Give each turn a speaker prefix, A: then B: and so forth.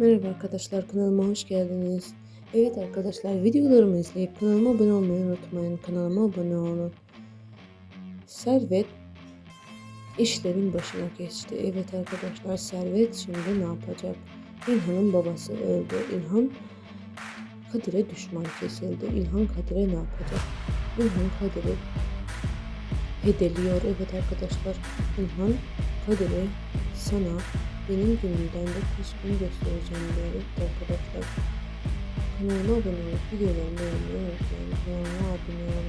A: Merhaba arkadaşlar kanalıma hoş geldiniz. Evet arkadaşlar videolarımı izleyip kanalıma abone olmayı unutmayın. Kanalıma abone olun. Servet işlerin başına geçti. Evet arkadaşlar Servet şimdi ne yapacak? İlhan'ın babası öldü. İlhan Kadir'e düşman kesildi. İlhan Kadir'e ne yapacak? İlhan Kadir'i hedeliyor. Evet arkadaşlar İlhan Kadir'e sana benim günümden de küskün göstereceğim diyor arkadaşlar. Kanalıma abone olup videolarımı beğenmeyi unutmayın. Kanalıma abone.